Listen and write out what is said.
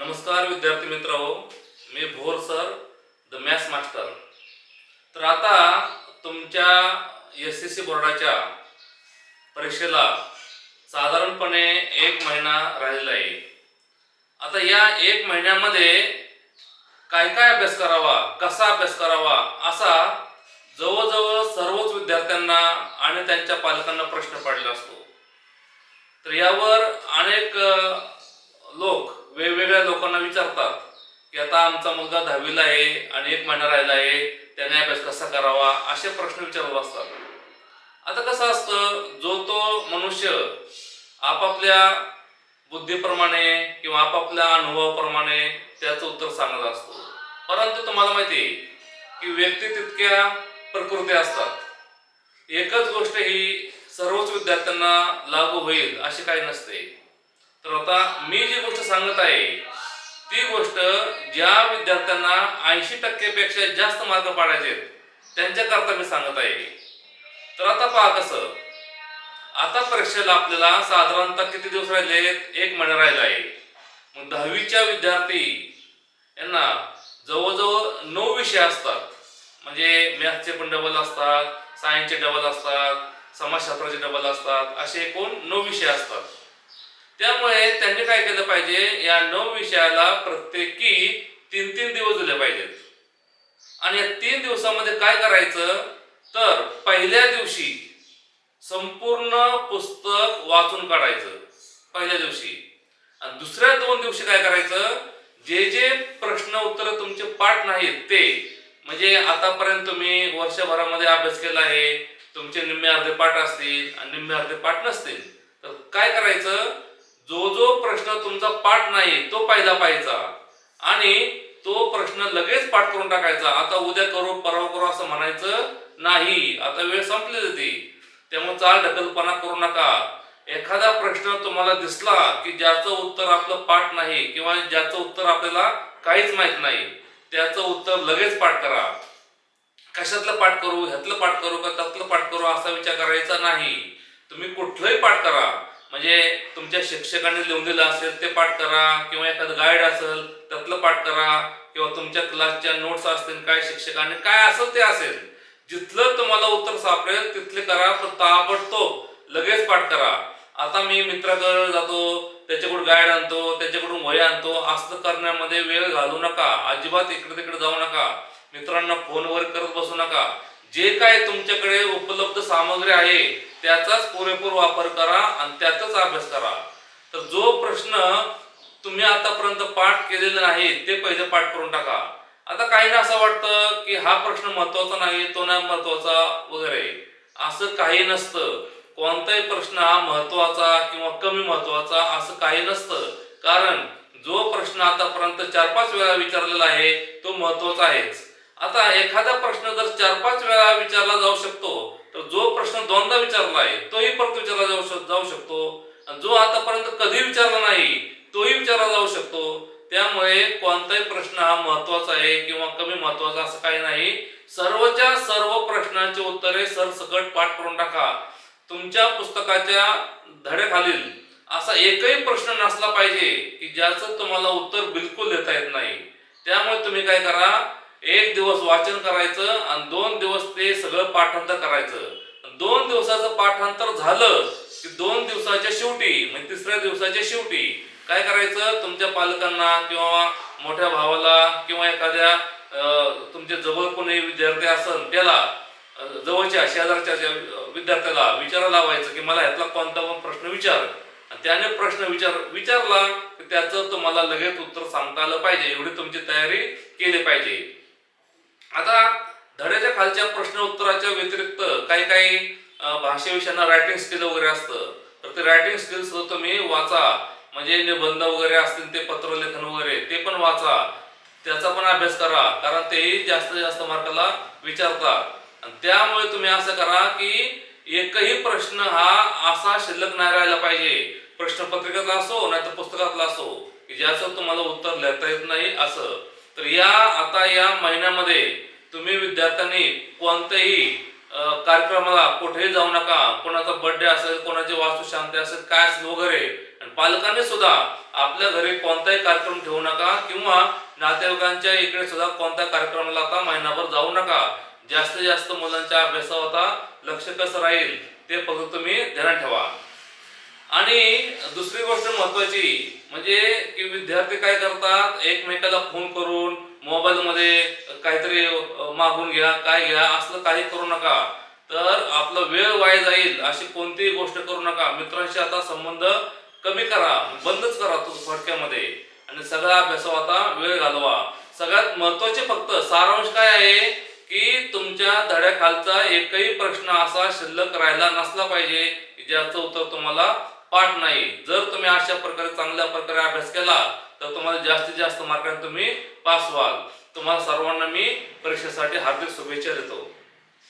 नमस्कार विद्यार्थी मित्र मी Bhor sir the maths master तर आता तुमच्या एस एस सी बोर्डाच्या परीक्षेला साधारणपणे एक महिना राहिलेला आहे. आता या एक महिन्यामध्ये काय काय अभ्यास करावा कसा अभ्यास करावा असा जवळजवळ सर्वच विद्यार्थ्यांना आणि त्यांच्या पालकांना प्रश्न पडला असतो. तर यावर अनेक लोक वेगवेगळ्या लोकांना विचारतात की आता आमचा मुलगा दहावीला आहे आणि एक महिना राहिला आहे त्याने अभ्यास कसा करावा? असे प्रश्न विचारत असतात. आता कसं असतं जो तो मनुष्य आपापल्या बुद्धीप्रमाणे किंवा आपापल्या अनुभवाप्रमाणे त्याचं उत्तर सांगत असतो. परंतु तुम्हाला माहिती आहे की व्यक्ती तितक्या प्रकृती असतात. एकच गोष्ट ही सर्वच विद्यार्थ्यांना लागू होईल अशी काही नसते. तर आता मी जी गोष्ट सांगत आहे ती गोष्ट ज्या विद्यार्थ्यांना ऐंशी टक्केपेक्षा जास्त मार्क पाडायचे त्यांच्याकरता मी सांगत आहे. तर आता पहा कसं. आता परीक्षेला आपल्याला साधारणतः किती दिवस राहिले एक महिना राहिला आहे. मग दहावीच्या विद्यार्थी यांना जवळजवळ नऊ विषय असतात. म्हणजे मॅथ्सचे पण डबल असतात सायन्सचे डबल असतात समाजशास्त्राचे डबल असतात असे एकूण नऊ विषय असतात. त्यामुळे त्यांनी काय केलं पाहिजे? या नऊ विषयाला प्रत्येकी तीन तीन दिवस दिले पाहिजेत. आणि या तीन दिवसामध्ये काय करायचं? तर पहिल्या दिवशी संपूर्ण पुस्तक वाचून काढायचं. पहिल्या दिवशी. आणि दुसऱ्या दोन दिवशी काय करायचं? जे जे प्रश्न उत्तर तुमचे पाठ नाहीत ते. म्हणजे आतापर्यंत तुम्ही वर्षभरामध्ये अभ्यास केला आहे तुमचे निम्मे अर्धे पाठ असतील आणि निम्मे अर्धे पाठ नसतील. तर काय करायचं? जो जो प्रश्न तुमचा पाठ नाही तो पहिला पाहायचा आणि तो प्रश्न लगेच पाठ करून टाकायचा. आता उद्या करू परवा करू असं म्हणायचं नाही. आता वेळ संपली जाते त्यामुळे चाल ढकलपणा करू नका. एखादा प्रश्न तुम्हाला दिसला की ज्याचं उत्तर आपलं पाठ नाही किंवा ज्याचं उत्तर आपल्याला काहीच माहीत नाही त्याचं उत्तर लगेच पाठ करा. कशातलं पाठ करू ह्यातलं पाठ करू का त्यातलं पाठ करू असा विचार करायचा नाही. तुम्ही कुठलंही पाठ करा. म्हणजे तुमच्या शिक्षकांनी लिहून दिलं असेल ते पाठ करा किंवा एखादं गाईड असेल त्यातलं पाठ करा किंवा तुमच्या क्लासच्या नोट्स असतील काय शिक्षकांनी काय असेल ते असेल. जिथलं तुम्हाला उत्तर सापडेल तिथले करा पण ताबडतोब लगेच पाठ करा. आता मी मित्राकडे जातो त्याच्याकडून गाईड आणतो त्याच्याकडून वय आणतो. असं करण्यामध्ये वेळ घालू नका. अजिबात इकडे तिकडे जाऊ नका. मित्रांना फोनवर करत बसू नका. जे काय तुमच्याकडे उपलब्ध सामग्री आहे त्याचाच पुरेपूर वापर करा आणि त्याचाच अभ्यास करा. तर जो प्रश्न तुम्ही आतापर्यंत पाठ केलेला नाही ते पहिले पाठ करून टाका. आता काहींना असं वाटतं की हा प्रश्न महत्त्वाचा नाही तो नाही महत्त्वाचा वगैरे. असं काही नसतं. कोणताही प्रश्न हा महत्त्वाचा किंवा कमी महत्त्वाचा असं काही नसतं. कारण जो प्रश्न आतापर्यंत चार पाच वेळा विचारलेला आहे तो महत्त्वाचा आहेच. आता एखादा प्रश्न जर चार पाच वेळा विचारला जाऊ शकतो तर जो प्रश्न दोनदा विचारला आहे तोही परत विचारला जाऊ जाऊ शकतो. आणि जो आतापर्यंत कधी विचारला नाही तोही विचारला जाऊ शकतो. त्यामुळे कोणताही प्रश्न हा महत्त्वाचा आहे किंवा कमी महत्त्वाचा असं काही नाही. सर्वच्या सर्व प्रश्नांची उत्तरे सरसकट पाठ करून टाका. तुमच्या पुस्तकाच्या धड्याखालील असा एकही प्रश्न नसला पाहिजे की ज्याचं तुम्हाला उत्तर बिलकुल देता येत नाही. त्यामुळे तुम्ही काय करा एक दिवस वाचन करायचं आणि दोन दिवस ते सगळं पाठांतर करायचं. दोन दिवसाचं पाठांतर झालं की दोन दिवसाच्या शेवटी म्हणजे तिसऱ्या दिवसाच्या शेवटी काय करायचं? तुमच्या पालकांना किंवा मोठ्या भावाला किंवा एखाद्या तुमचे जवळ कोणी विद्यार्थी असन त्याला जवळच्या शेजारच्या ज्या विद्यार्थ्याला विचारा लावायचं की मला ह्यातला कोणता पण प्रश्न विचार. आणि त्याने प्रश्न विचार विचारला की त्याचं तुम्हाला लगेच उत्तर सांगता आलं पाहिजे. एवढी तुमची तयारी केली पाहिजे. आता धड्याच्या खालच्या प्रश्न उत्तराच्या व्यतिरिक्त काही काही भाषेविषयांना रायटिंग स्किल वगैरे असतं. तर ते रायटिंग स्किल्स तुम्ही वाचा. म्हणजे निबंध वगैरे असतील ते पत्रलेखन वगैरे ते पण वाचा. त्याचा पण अभ्यास करा. कारण तेही जास्त जास्त मार्काला विचारतात आणि त्यामुळे तुम्ही असं करा की एकही प्रश्न हा असा शिल्लक नाही राहिला पाहिजे. प्रश्नपत्रिकेतला असो नाही तर पुस्तकातला असो की ज्याचं तुम्हाला उत्तर लिहिता येत नाही असं. तर या आता या महिन्यामध्ये तुम्ही विद्यार्थ्यांनी कोणत्याही कार्यक्रमाला कुठेही जाऊ नका. कोणाचा बर्थडे असेल कोणाची वास्तुशांती असेल काय असेल वगैरे. आणि पालकांनी सुद्धा आपल्या घरी कोणताही कार्यक्रम ठेवू नका किंवा नातेवाईकांच्या इकडे सुद्धा कोणत्या कार्यक्रमाला आता महिनाभर जाऊ नका. जास्तीत जास्त मुलांच्या अभ्यासावर आता लक्ष कसं राहील ते फक्त तुम्ही ध्यानात ठेवा. आणि दुसरी गोष्ट महत्वाची म्हणजे की विद्यार्थी काय करतात एकमेकाला फोन करून मोबाईल मध्ये काहीतरी मागून घ्या काय घ्या असलं काही करू नका. तर आपला वेळ वाया जाईल अशी कोणतीही गोष्ट करू नका. मित्रांशी आता संबंध कमी करा बंदच करा तो थोडक्यामध्ये. आणि सगळा अभ्यासावर आता वेळ घालवा. सगळ्यात महत्त्वाचे फक्त सारांश काय आहे की तुमच्या धड्याखालचा एकही प्रश्न असा शिल्लक राहिला नसला पाहिजे ज्याचं उत्तर तुम्हाला पाठ नाही. जर तुम्ही अशा प्रकारे चांगल्या प्रकारे अभ्यास केला तर तुम्हाला जास्तीत जास्त मार्काने तुम्ही पास व्हाल. तुम्हाला सर्वांना मी परीक्षेसाठी हार्दिक शुभेच्छा देतो.